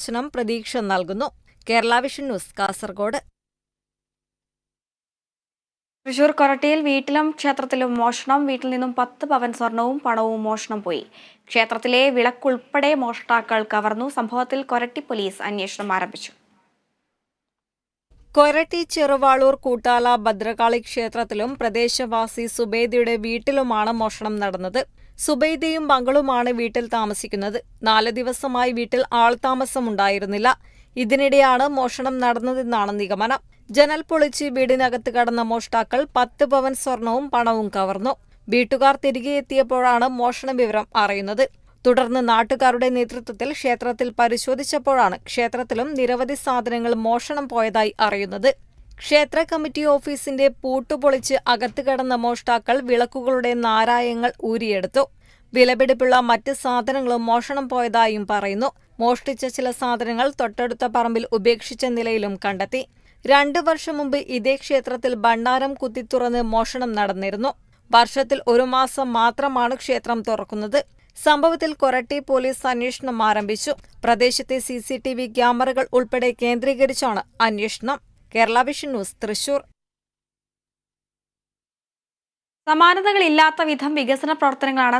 ദർശനം പ്രതീക്ഷ നൽകുന്നു. Kerala vision news Kasaragod. Thrissur കൊരട്ടിയിൽ വീട്ടിലും ക്ഷേത്രത്തിലും മോഷണം. വീട്ടിൽ നിന്നും പത്ത് പവൻ സ്വർണവും പണവും മോഷണം പോയി. ക്ഷേത്രത്തിലെ വിളക്കുൾപ്പെടെ മോഷ്ടാക്കൾ കവർന്നു. സംഭവത്തിൽ കൊരട്ടി പോലീസ് അന്വേഷണം ആരംഭിച്ചു. കൊരട്ടി ചെറുവാളൂർ കൂട്ടാല ഭദ്രകാളി ക്ഷേത്രത്തിലും പ്രദേശവാസി സുബേദിയുടെ വീട്ടിലുമാണ് മോഷണം നടന്നത്. സുബൈദയും മകളുമാണ് വീട്ടിൽ താമസിക്കുന്നത്. നാല് ദിവസമായി വീട്ടിൽ ആൾതാമസമുണ്ടായിരുന്നില്ല ഇതിനിടെയാണ് മോഷണം നടന്നതെന്നാണ് നിഗമനം. ജനൽ പൊളിച്ച് വീടിനകത്ത് കടന്ന മോഷ്ടാക്കൾ പത്ത് പവൻ സ്വർണവും പണവും കവർന്നു. വീട്ടുകാർ തിരികെ എത്തിയപ്പോഴാണ് മോഷണ വിവരം അറിയുന്നത്. തുടർന്ന് നാട്ടുകാരുടെ നേതൃത്വത്തിൽ ക്ഷേത്രത്തിൽ പരിശോധിച്ചപ്പോഴാണ് ക്ഷേത്രത്തിലും നിരവധി സാധനങ്ങൾ മോഷണം പോയതായി അറിയുന്നത്. ക്ഷേത്ര കമ്മിറ്റി ഓഫീസിന്റെ പൂട്ടുപൊളിച്ച് അകത്ത് കടന്ന മോഷ്ടാക്കൾ വിളക്കുകളുടെ നാരായങ്ങൾ ഊരിയെടുത്തു. വിലപിടിപ്പുള്ള മറ്റ് സാധനങ്ങളും മോഷണം പോയതായും പറയുന്നു. മോഷ്ടിച്ച ചില സാധനങ്ങൾ തൊട്ടടുത്ത പറമ്പിൽ ഉപേക്ഷിച്ച നിലയിലും കണ്ടെത്തി. രണ്ടു വർഷം മുമ്പ് ഇതേ ക്ഷേത്രത്തിൽ ഭണ്ഡാരം കുത്തിത്തുറന്ന് മോഷണം നടന്നിരുന്നു. വർഷത്തിൽ ഒരു മാസം മാത്രമാണ് ക്ഷേത്രം തുറക്കുന്നത്. സംഭവത്തിൽ കൊരട്ടി പോലീസ് അന്വേഷണം ആരംഭിച്ചു. പ്രദേശത്തെ സി സി ടി വി ക്യാമറകൾ ഉൾപ്പെടെ കേന്ദ്രീകരിച്ചാണ് അന്വേഷണം. Kerala vision news Thrissur. സമാനതകളില്ലാത്ത വിധം വികസന പ്രവർത്തനങ്ങളാണ്